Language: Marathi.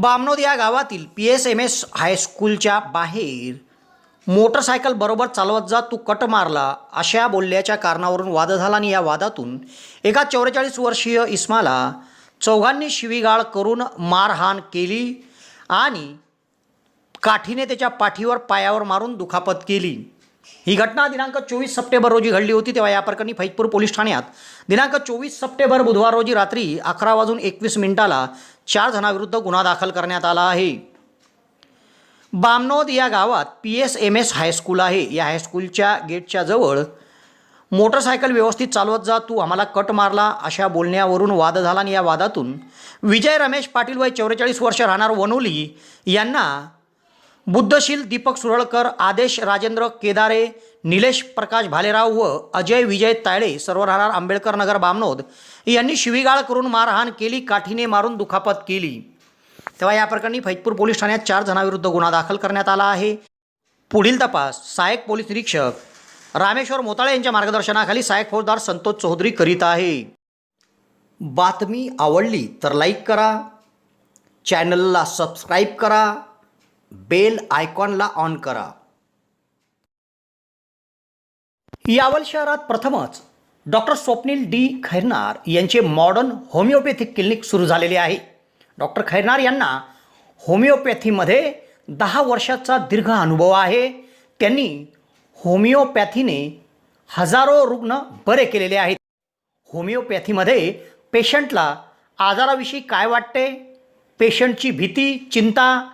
बामनोद या गावातील पी एस एम एस हायस्कूलच्या बाहेर मोटरसायकल बरोबर चालवत जा तू कट मारला अशा बोलल्याच्या कारणावरून वाद झाला आणि या वादातून एका चौवेचाळीस वर्षीय इस्माला चौघांनी शिवीगाळ करून मारहाण केली आणि काठीने त्याच्या पाठीवर पायावर मारून दुखापत केली. ही घटना दिनांक चोवीस सप्टेंबर रोजी घडली होती तेव्हा या प्रकरणी फैजपूर पोलीस ठाण्यात दिनांक चोवीस सप्टेंबर बुधवार रोजी रात्री अकरा वाजून एकवीस मिनिटाला चार जणांविरुद्ध गुन्हा दाखल करण्यात आला आहे. बामनोद या गावात P S M S high school आहे. या हायस्कूलच्या गेटच्या जवळ मोटरसायकल व्यवस्थित चालवत जा तू आम्हाला कट मारला अशा बोलण्यावरून वाद झाला आणि या वादातून विजय रमेश पाटील वय चौवेचाळीस वर्ष राहणार वनोली यांना बुद्धशील दीपक सुरळकर आदेश राजेंद्र केदारे निलेश प्रकाश भालेराव व अजय विजय तायळे सर्व राहणार आंबेडकर नगर बामनोद यांनी शिवीगाळ करून मारहाण केली काठीने मारून दुखापत केली. तेव्हा या प्रकरणी फैजपूर पोलीस ठाण्यात चार जणांविरुद्ध गुन्हा दाखल करण्यात आला आहे. पुढील तपास सहाय्यक पोलीस निरीक्षक रामेश्वर मोताळे यांच्या मार्गदर्शनाखाली सहाय्यक फौजदार संतोष चौधरी करीत आहे. बातमी आवडली तर लाईक करा चॅनलला सबस्क्राईब करा बेल आयकॉनला ऑन करा. यावल शहरात प्रथमच डॉक्टर स्वप्नील डी. खैरनार यांचे मॉडर्न होमिओपॅथिक क्लिनिक सुरू झालेले आहे. डॉक्टर खैरनार यांना होमिओपॅथीमध्ये दहा वर्षाचा दीर्घ अनुभव आहे. त्यांनी होमिओपॅथीने हजारो रुग्ण बरे केलेले आहेत. होमिओपॅथीमध्ये पेशंटला आजाराविषयी काय वाटते? पेशंटची भीती चिंता